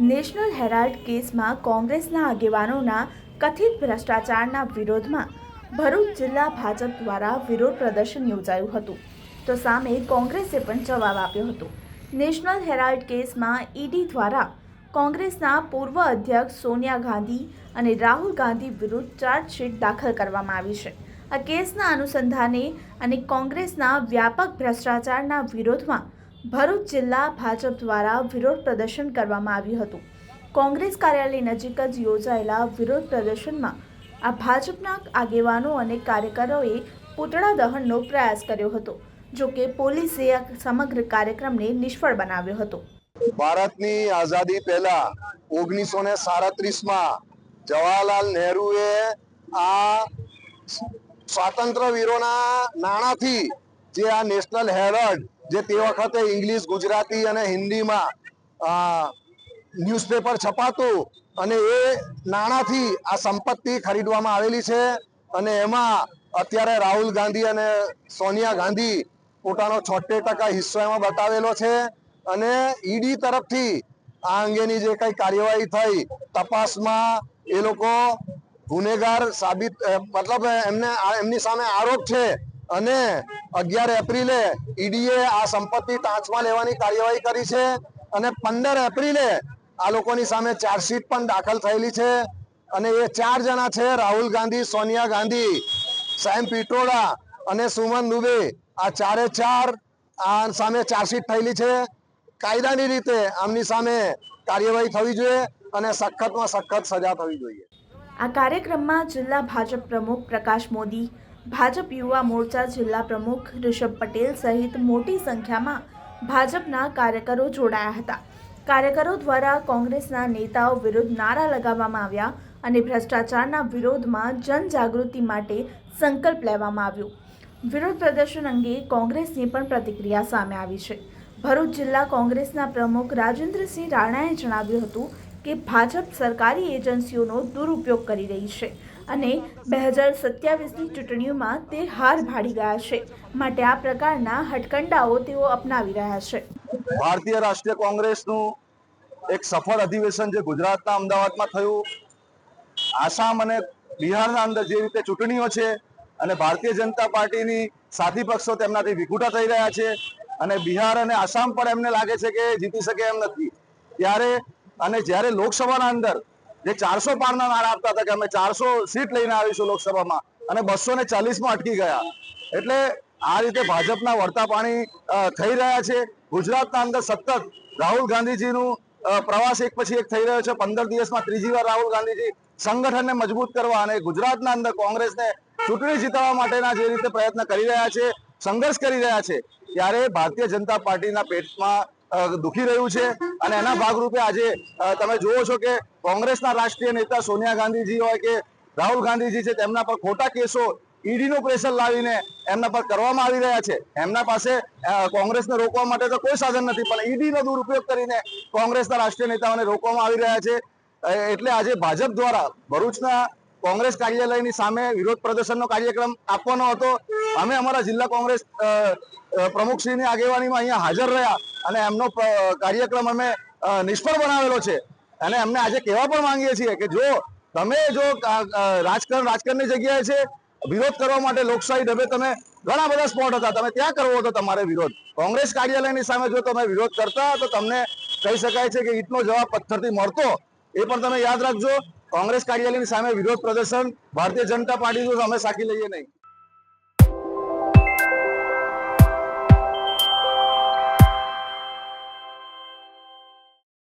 National Herald કેસમાં કોંગ્રેસના આગેવાનોના કથિત ભ્રષ્ટાચારના વિરોધમાં ભરૂચ જિલ્લા ભાજપ દ્વારા વિરોધ પ્રદર્શન યોજાયું હતું. તો સામે કોંગ્રેસે પણ જવાબ આપ્યો હતો. નેશનલ હેરાલ્ડ કેસમાં ઈડી દ્વારા કોંગ્રેસના પૂર્વ અધ્યક્ષ સોનિયા ગાંધી અને રાહુલ ગાંધી વિરુદ્ધ ચાર્જશીટ દાખલ કરવામાં આવી છે. આ કેસના અનુસંધાને અને કોંગ્રેસના વ્યાપક ભ્રષ્ટાચારના વિરોધમાં ભરૂચ જિલ્લા ભાજપ દ્વારા વિરોધ પ્રદર્શન કરવામાં આવ્યું હતું. કોંગ્રેસ કાર્યાલય નજીક જ યોજાયેલા વિરોધ પ્રદર્શનમાં આ ભાજપના આગેવાનો અને કાર્યકરોએ પૂતળા દહનનો પ્રયાસ કર્યો હતો, જો કે પોલીસે આ સમગ્ર કાર્યક્રમને નિષ્ફળ બનાવ્યો હતો. ભારતની આઝાદી પહેલા ઓગણીસો ને સાડત્રીસમાં જવાહરલાલ નહેરુએ આ સ્વાતંત્ર્ય વીરોના નાણાંથી જે આ નેશનલ હેરલ્ડ જે તે વખતે ઇંગ્લિશ, ગુજરાતી અને હિન્દીમાં ન્યૂઝપેપર છપાતું અને એ નાણાંથી આ સંપત્તિ ખરીદવામાં આવેલી છે અને એમાં અત્યારે રાહુલ ગાંધી અને સોનિયા ગાંધી પોતાનો છોતેર ટકા હિસ્સો એમાં બતાવેલો છે અને ઈડી તરફથી આ અંગેની જે કંઈ કાર્યવાહી થઈ તપાસમાં એ લોકો ગુનેગાર સાબિત મતલબ એમને એમની સામે આરોપ છે અને અગિયાર એપ્રિલે ઈડીએ આ સંપત્તિ ટાંચમાં લેવાની કાર્યવાહી કરી છે અને પંદર એપ્રિલે આ લોકોની સામે ચાર્જશીટ પણ દાખલ થયેલી છે અને એ ચાર જણા છે, રાહુલ ગાંધી, સોનિયા ગાંધી સેમ પિટ્રોડા અને સુમન દુબે. આ ચારે ચાર આ સામે ચાર્જશીટ થયેલી છે. કાયદાની રીતે આમની સામે કાર્યવાહી થવી જોઈએ અને સખતમાં સખત સજા થવી જોઈએ. આ કાર્યક્રમમાં જિલ્લા ભાજપ પ્રમુખ પ્રકાશ મોદી ભાજપ યુવા મોરચા જિલ્લા પ્રમુખ ઋષભ પટેલ સહિત મોટી સંખ્યામાં ભાજપના કાર્યકરો જોડાયા હતા. કાર્યકરો દ્વારા કોંગ્રેસના નેતાઓ વિરુદ્ધ નારા લગાવવામાં આવ્યા અને ભ્રષ્ટાચારના વિરોધમાં જનજાગૃતિ માટે સંકલ્પ લેવામાં આવ્યો. વિરોધ પ્રદર્શન અંગે કોંગ્રેસની પણ પ્રતિક્રિયા સામે આવી છે. ભરૂચ જિલ્લા કોંગ્રેસના પ્રમુખ રાજેન્દ્રસિંહ રાણાએ જણાવ્યું હતું કે ભાજપ સરકારી એજન્સીઓનો દુરુપયોગ કરી રહી છે. અને બે હજાર સત્યાવીસની ચૂંટણીઓમાં તે હાર ભાડી ગયા છે. માટે આ પ્રકારના હટકંડાઓ તેઓ અપનાવી રહ્યા છે. ભારતીય રાષ્ટ્રીય કોંગ્રેસનું એક સફળ અધિવેશન જે ગુજરાતના અમદાવાદમાં થયું, આસામ અને બિહારના અંદર જે રીતે ચૂંટણીઓ છે અને ભારતીય જનતા પાર્ટીની સાથી પક્ષો તેમનાથી વિખૂટા થઈ રહ્યા છે અને બિહાર અને આસામ પણ એમને લાગે છે કે જીતી શકે એમ નથી. ત્યારે અને જ્યારે લોકસભાના અંદર જે ચારસો પારના નારા આપતા હતા કે અમે ચારસો સીટ લઈને આવીશું લોકસભામાં અને બસો ને ચાલીસમાં અટકી ગયા. એટલે આ રીતે ભાજપના વળતા પાણી થઈ રહ્યા છે. ગુજરાતના અંદર સતત રાહુલ ગાંધીજીનું પ્રવાસ એક પછી એક થઈ રહ્યો છે. પંદર દિવસમાં ત્રીજી વાર રાહુલ ગાંધીજી સંગઠનને મજબૂત કરવા અને ગુજરાતના અંદર કોંગ્રેસને ચૂંટણી જીતવા માટેના જે રીતે પ્રયત્ન કરી રહ્યા છે, સંઘર્ષ કરી રહ્યા છે, ત્યારે ભારતીય જનતા પાર્ટીના પેટમાં દુખી રહ્યું છે. અને એના ભાગરૂપે આજે તમે જુઓ છો કે કોંગ્રેસના રાષ્ટ્રીય નેતા સોનિયા ગાંધીજી હોય કે રાહુલ ગાંધીજી છે, તેમના પર ખોટા કેસો ઈડીનું પ્રેશર લાવીને એમના પર કરવામાં આવી રહ્યા છે. એમના પાસે કોંગ્રેસને રોકવા માટે તો કોઈ સાધન નથી, પણ ઈડીનો દુરુપયોગ કરીને કોંગ્રેસના રાષ્ટ્રીય નેતાઓને રોકવામાં આવી રહ્યા છે. એટલે આજે ભાજપ દ્વારા ભરૂચના કોંગ્રેસ કાર્યાલયની સામે વિરોધ પ્રદર્શનનો કાર્યક્રમ આપવાનો હતો. અમે અમારા જિલ્લા કોંગ્રેસ પ્રમુખશ્રીની આગેવાનીમાં અહીંયા હાજર રહ્યા અને એમનો કાર્યક્રમ અમે નિષ્ફળ બનાવેલો છે. અને અમને આજે કહેવા પણ માંગીએ છીએ કે જો તમે જો રાજકારણ, રાજકારણની જગ્યાએ છે, વિરોધ કરવા માટે લોકશાહી ઢબે તમે ઘણા બધા સ્પોટ હતા. તમે ત્યાં કરવો હતો તમારે વિરોધ. કોંગ્રેસ કાર્યાલયની સામે જો તમે વિરોધ કરતા તો તમને કહી શકાય છે કે ઈટનો જવાબ પથ્થરથી મળતો. એ પણ તમે યાદ રાખજો. કોંગ્રેસ કાર્યાલયની સામે વિરોધ પ્રદર્શન ભારતીય જનતા પાર્ટીનું અમે સાકી લઈએ નહીં.